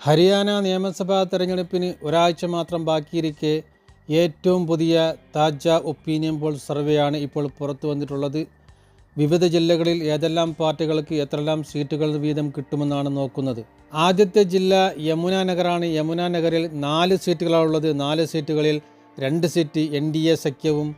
ഹരിയാന നിയമസഭാ തെരഞ്ഞെടുപ്പിന് ഒരാഴ്ച മാത്രം ബാക്കിയിരിക്കെ ഏറ്റവും പുതിയ താജ ഒപ്പീനിയൻ പോൾ സർവേയാണ് ഇപ്പോൾ പുറത്തു വന്നിട്ടുള്ളത്. വിവിധ ജില്ലകളിൽ ഏതെല്ലാം പാർട്ടികൾക്ക് എത്രയെല്ലാം സീറ്റുകൾ വീതം കിട്ടുമെന്നാണ് നോക്കുന്നത്. ആദ്യത്തെ ജില്ല യമുന നഗറാണ്. യമുന നഗറിൽ നാല് സീറ്റുകളാണുള്ളത് നാല് സീറ്റുകളിൽ രണ്ട് സീറ്റ് എൻ ഡി എ സഖ്യവും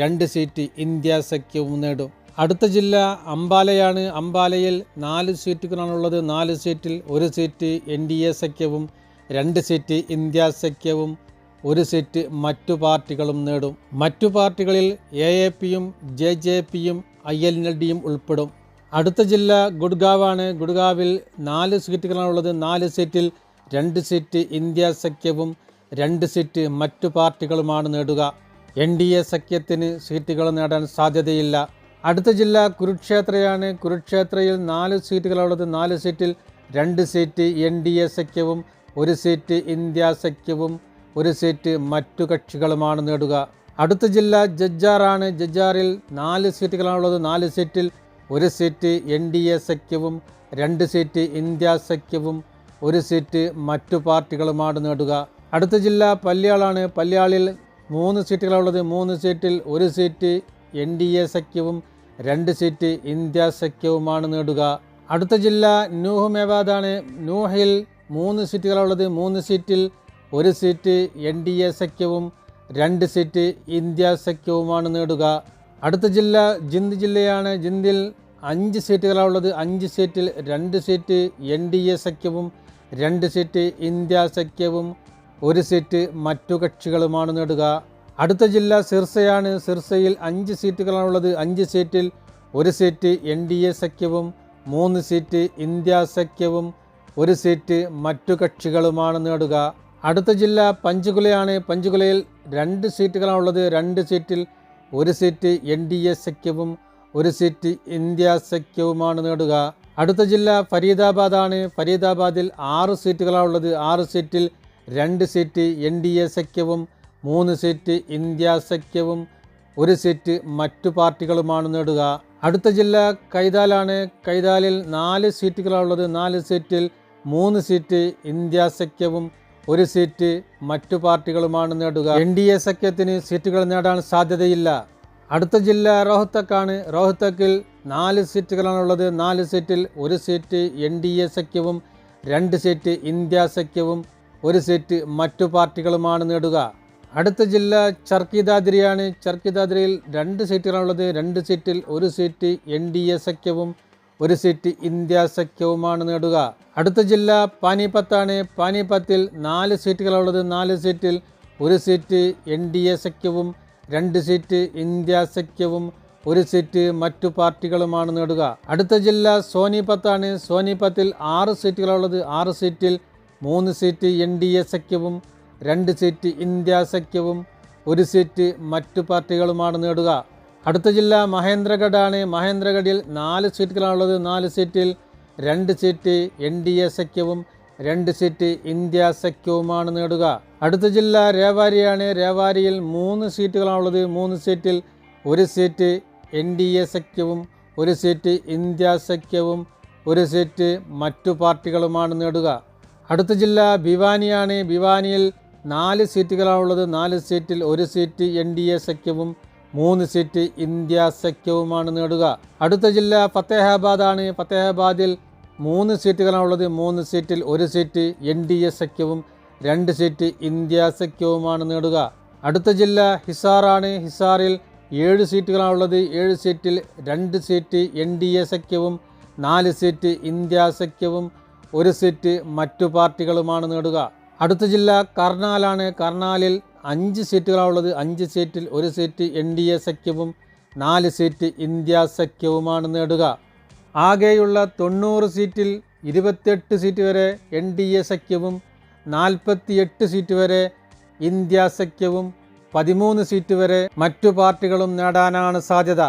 രണ്ട് സീറ്റ് ഇന്ത്യ സഖ്യവും നേടും. അടുത്ത ജില്ല അംബാലയാണ്. അംബാലയിൽ നാല് സീറ്റുകളാണുള്ളത്. നാല് സീറ്റിൽ ഒരു സീറ്റ് എൻ ഡി എ സഖ്യവും രണ്ട് സീറ്റ് ഇന്ത്യ സഖ്യവും ഒരു സീറ്റ് മറ്റു പാർട്ടികളും നേടും. മറ്റു പാർട്ടികളിൽ എ എ പിയും ജെ ജെ പിയും ഐ എൽ എൽ ഡിയും ഉൾപ്പെടും. അടുത്ത ജില്ല ഗുഡ്ഗാവാണ്. ഗുഡ്ഗാവിൽ നാല് സീറ്റുകളാണുള്ളത്. നാല് സീറ്റിൽ രണ്ട് സീറ്റ് ഇന്ത്യ സഖ്യവും രണ്ട് സീറ്റ് മറ്റു പാർട്ടികളുമാണ് നേടുക. എൻ ഡി എ സഖ്യത്തിന് സീറ്റുകൾ നേടാൻ സാധ്യതയില്ല. അടുത്ത ജില്ല കുരുക്ഷേത്രയാണ്. കുരുക്ഷേത്രയിൽ നാല് സീറ്റുകളുള്ളത്. നാല് സീറ്റിൽ രണ്ട് സീറ്റ് എൻ ഡി എ സഖ്യവും ഒരു സീറ്റ് ഇന്ത്യ സഖ്യവും ഒരു സീറ്റ് മറ്റു കക്ഷികളുമാണ് നേടുക. അടുത്ത ജില്ല ജജ്ജാറാണ്. ജജ്ജാറിൽ നാല് സീറ്റുകളാണുള്ളത്. നാല് സീറ്റിൽ ഒരു സീറ്റ് എൻ ഡി എ സഖ്യവും രണ്ട് സീറ്റ് ഇന്ത്യ സഖ്യവും ഒരു സീറ്റ് മറ്റു പാർട്ടികളുമാണ് നേടുക. അടുത്ത ജില്ല പല്യാളാണ് പല്യാളിൽ മൂന്ന് സീറ്റുകളുള്ളത് മൂന്ന് സീറ്റിൽ ഒരു സീറ്റ് എൻ ഡി എ സഖ്യവും രണ്ട് സീറ്റ് ഇന്ത്യ സഖ്യവുമാണ് നേടുക. അടുത്ത ജില്ല ന്യൂഹ് മേവാദാണ്. ന്യൂഹിൽ മൂന്ന് സീറ്റുകളുള്ളത് മൂന്ന് സീറ്റിൽ ഒരു സീറ്റ് എൻ ഡി എ സഖ്യവും രണ്ട് സീറ്റ് ഇന്ത്യ സഖ്യവുമാണ് നേടുക. അടുത്ത ജില്ല ജിന്ദ് ജില്ലയാണ്. ജിന്ദിൽ അഞ്ച് സീറ്റുകളുള്ളത് അഞ്ച് സീറ്റിൽ രണ്ട് സീറ്റ് എൻ ഡി എ സഖ്യവും രണ്ട് സീറ്റ് ഇന്ത്യ സഖ്യവും ഒരു സീറ്റ് മറ്റു കക്ഷികളുമാണ് നേടുക. അടുത്ത ജില്ല സിർസയാണ്. സിർസയിൽ അഞ്ച് സീറ്റുകളാണുള്ളത്. അഞ്ച് സീറ്റിൽ ഒരു സീറ്റ് എൻ ഡി എ സഖ്യവും മൂന്ന് സീറ്റ് ഇന്ത്യ സഖ്യവും ഒരു സീറ്റ് മറ്റു കക്ഷികളുമാണ് നേടുക. അടുത്ത ജില്ല പഞ്ചകുലയാണ്. പഞ്ചകുലയിൽ രണ്ട് സീറ്റുകളാണുള്ളത്. രണ്ട് സീറ്റിൽ ഒരു സീറ്റ് എൻ ഡി എ സഖ്യവും ഒരു സീറ്റ് ഇന്ത്യ സഖ്യവുമാണ് നേടുക. അടുത്ത ജില്ല ഫരീദാബാദാണ്. ഫരീദാബാദിൽ ആറ് സീറ്റുകളാണുള്ളത്. ആറ് സീറ്റിൽ രണ്ട് സീറ്റ് എൻ ഡി എ സഖ്യവും മൂന്ന് സീറ്റ് ഇന്ത്യ സഖ്യവും ഒരു സീറ്റ് മറ്റു പാർട്ടികളുമാണ് നേടുക. അടുത്ത ജില്ല കൈതാലാണ്. കൈതാലിൽ നാല് സീറ്റുകളാണുള്ളത്. നാല് സീറ്റിൽ മൂന്ന് സീറ്റ് ഇന്ത്യ സഖ്യവും ഒരു സീറ്റ് മറ്റു പാർട്ടികളുമാണ് നേടുക. എൻ ഡി എ സഖ്യത്തിന് സീറ്റുകൾ നേടാൻ സാധ്യതയില്ല. അടുത്ത ജില്ല റോഹ്തക്കാണ് റോഹ്തക്കിൽ നാല് സീറ്റുകളാണുള്ളത്. നാല് സീറ്റിൽ ഒരു സീറ്റ് എൻ ഡി എ സഖ്യവും രണ്ട് സീറ്റ് ഇന്ത്യ സഖ്യവും ഒരു സീറ്റ് മറ്റു പാർട്ടികളുമാണ് നേടുക. അടുത്ത ജില്ല ചർക്കിദാദ്രിയാണ് ചർക്കിദാദ്രിയിൽ രണ്ട് സീറ്റുകളാണുള്ളത്. രണ്ട് സീറ്റിൽ ഒരു സീറ്റ് എൻ ഡി എ സഖ്യവും ഒരു സീറ്റ് ഇന്ത്യ സഖ്യവുമാണ് നേടുക. അടുത്ത ജില്ല പാനിപ്പത്താണ് പാനിപ്പത്തിൽ നാല് സീറ്റുകളുള്ളത് നാല് സീറ്റിൽ ഒരു സീറ്റ് എൻ ഡി എ സഖ്യവും രണ്ട് സീറ്റ് ഇന്ത്യ സഖ്യവും ഒരു സീറ്റ് മറ്റു പാർട്ടികളുമാണ് നേടുക. അടുത്ത ജില്ല സോനിപത്താണ്. സോനിപത്തിൽ ആറ് സീറ്റുകളുള്ളത് ആറ് സീറ്റിൽ മൂന്ന് സീറ്റ് എൻ ഡി എ സഖ്യവും രണ്ട് സീറ്റ് ഇന്ത്യ സഖ്യവും ഒരു സീറ്റ് മറ്റു പാർട്ടികളുമാണ് നേടുക. അടുത്ത ജില്ല മഹേന്ദ്രഗഡാണ്. മഹേന്ദ്രഗഡിൽ നാല് സീറ്റുകളാണുള്ളത്. നാല് സീറ്റിൽ രണ്ട് സീറ്റ് എൻ ഡി എ സഖ്യവും രണ്ട് സീറ്റ് ഇന്ത്യ സഖ്യവുമാണ് നേടുക. അടുത്ത ജില്ല രേവാരിയാണ്. രേവാരിയിൽ മൂന്ന് സീറ്റുകളാണുള്ളത്. മൂന്ന് സീറ്റിൽ ഒരു സീറ്റ് എൻ ഡി എ സഖ്യവും ഒരു സീറ്റ് ഇന്ത്യ സഖ്യവും ഒരു സീറ്റ് മറ്റു പാർട്ടികളുമാണ് നേടുക. അടുത്ത ജില്ല ഭിവാനിയാണ്. ഭിവാനിയിൽ നാല് സീറ്റുകളാണുള്ളത്. നാല് സീറ്റിൽ ഒരു സീറ്റ് എൻ ഡി എ സഖ്യവും മൂന്ന് സീറ്റ് ഇന്ത്യ സഖ്യവുമാണ് നേടുക. അടുത്ത ജില്ല ഫത്തേഹാബാദാണ്. ഫത്തേഹാബാദിൽ മൂന്ന് സീറ്റുകളാണുള്ളത്. മൂന്ന് സീറ്റിൽ ഒരു സീറ്റ് എൻ ഡി എ സഖ്യവും രണ്ട് സീറ്റ് ഇന്ത്യ സഖ്യവുമാണ് നേടുക. അടുത്ത ജില്ല ഹിസാറാണ്. ഹിസാറിൽ ഏഴ് സീറ്റുകളാണുള്ളത്. ഏഴ് സീറ്റിൽ രണ്ട് സീറ്റ് എൻ ഡി എ സഖ്യവും നാല് സീറ്റ് ഇന്ത്യ സഖ്യവും ഒരു സീറ്റ് മറ്റു പാർട്ടികളുമാണ് നേടുക. അടുത്ത ജില്ല കർണാലാണ്. കർണാലിൽ അഞ്ച് സീറ്റുകളാണുള്ളത്. അഞ്ച് സീറ്റിൽ ഒരു സീറ്റ് എൻ ഡി എ സഖ്യവും നാല് സീറ്റ് ഇന്ത്യ സഖ്യവുമാണ് നേടുക. ആകെയുള്ള തൊണ്ണൂറ് സീറ്റിൽ ഇരുപത്തെട്ട് സീറ്റ് വരെ എൻ ഡി എ സഖ്യവും നാൽപ്പത്തിയെട്ട് സീറ്റ് വരെ ഇന്ത്യ സഖ്യവും പതിമൂന്ന് സീറ്റ് വരെ മറ്റു പാർട്ടികളും നേടാനാണ് സാധ്യത.